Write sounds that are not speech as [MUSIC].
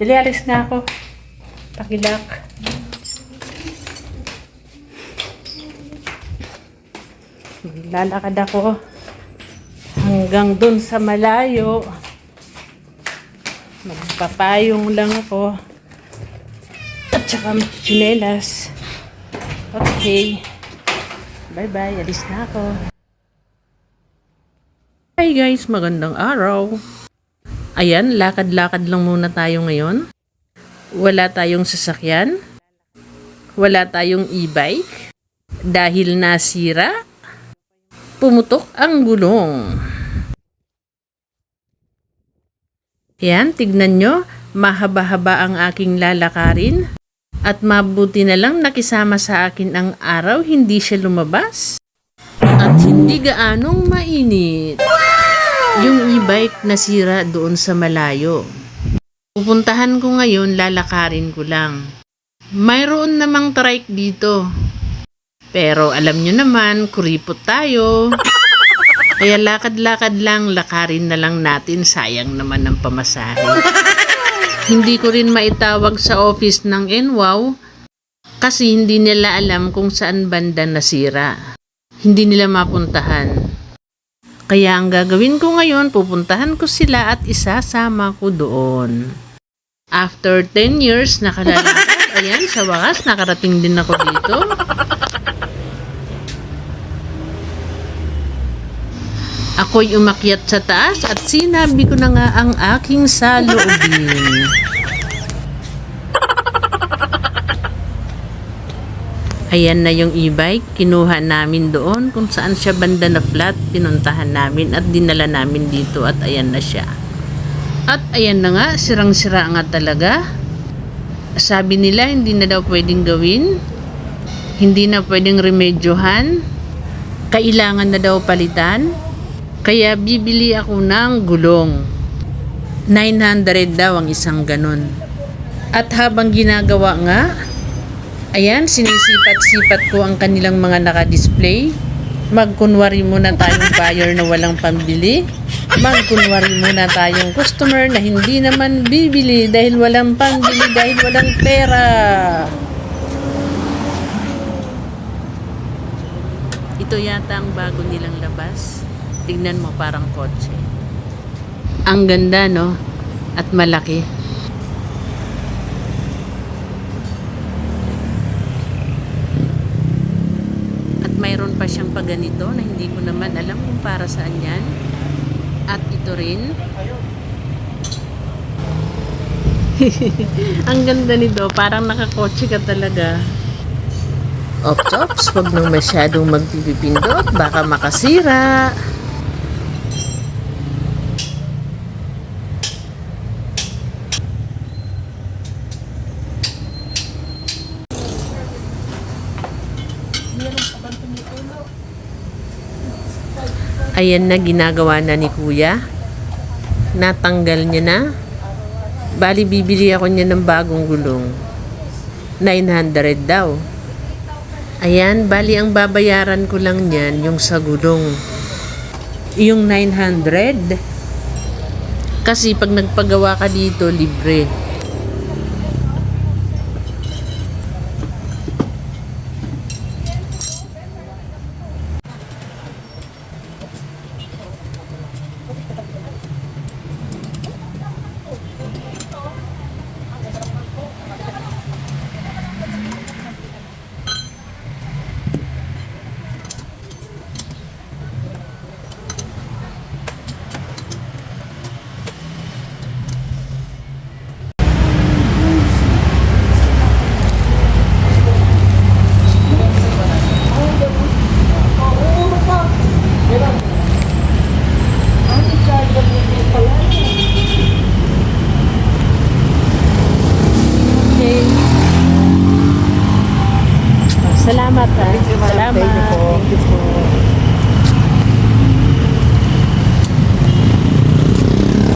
Dali, alis na ako. Pakilak. Lalakad ako hanggang dun sa malayo. Magpapayong lang ako. At saka chinelas. Okay. Bye-bye. Alis na ako. Hi guys, magandang araw. Ayan, lakad-lakad lang muna tayo ngayon. Wala tayong sasakyan. Wala tayong e-bike. Dahil nasira, pumutok ang gulong. Yan, tignan nyo, mahaba-haba ang aking lalakarin. At mabuti na lang nakisama sa akin ang araw, hindi siya lumabas. At hindi gaanong mainit. Yung e-bike nasira doon sa malayo. Pupuntahan ko ngayon, lalakarin ko lang. Mayroon namang trike dito. Pero alam nyo naman, kuripot tayo. Kaya lakad-lakad lang, lakarin na lang natin, sayang naman ang pamasahe. hindi ko rin maitawag sa office ng NWOW kasi hindi nila alam kung saan banda nasira. Hindi nila mapuntahan. Kaya ang gagawin ko ngayon, pupuntahan ko sila at isasama ko doon. After 10 years, nakalalakad. [LAUGHS] Ayan, sa wakas, nakarating din ako dito. Ako'y umakyat sa taas at sinabi ko na nga ang aking saloobin. Ayan na yung e-bike, kinuha namin doon kung saan siya banda na flat, pinuntahan namin at dinala namin dito at ayan na siya. At ayan na nga, sirang-sira nga talaga. Sabi nila hindi na daw pwedeng gawin, hindi na pwedeng remedyohan, kailangan na daw palitan, kaya bibili ako ng gulong. 900 daw ang isang ganun. At habang ginagawa nga, ayan, sinisipat-sipat ko ang kanilang mga naka-display. Magkunwari muna tayong buyer na walang pambili. Magkunwari muna tayong customer na hindi naman bibili dahil walang pambili, dahil walang pera. Ito yata ang bago nilang labas. Tignan mo parang kotse. Ang ganda, no? At malaki. Mayroon pa siyang paganito na hindi ko naman alam kung para saan yan. At ito rin. [LAUGHS] Ang ganda nito. Parang nakakotse ka talaga. Ops, ops. Huwag nang masyadong magpipipindot. Baka makasira. Ayan na ginagawa na ni kuya. Natanggal niya na. Bali, bibili ako niya ng bagong gulong. 900 daw. Ayan, bali ang babayaran ko lang niyan yung sa gulong. Yung 900. Kasi pag nagpagawa ka dito, libre. Okay. Salamat ha. Salamat. Thank you po.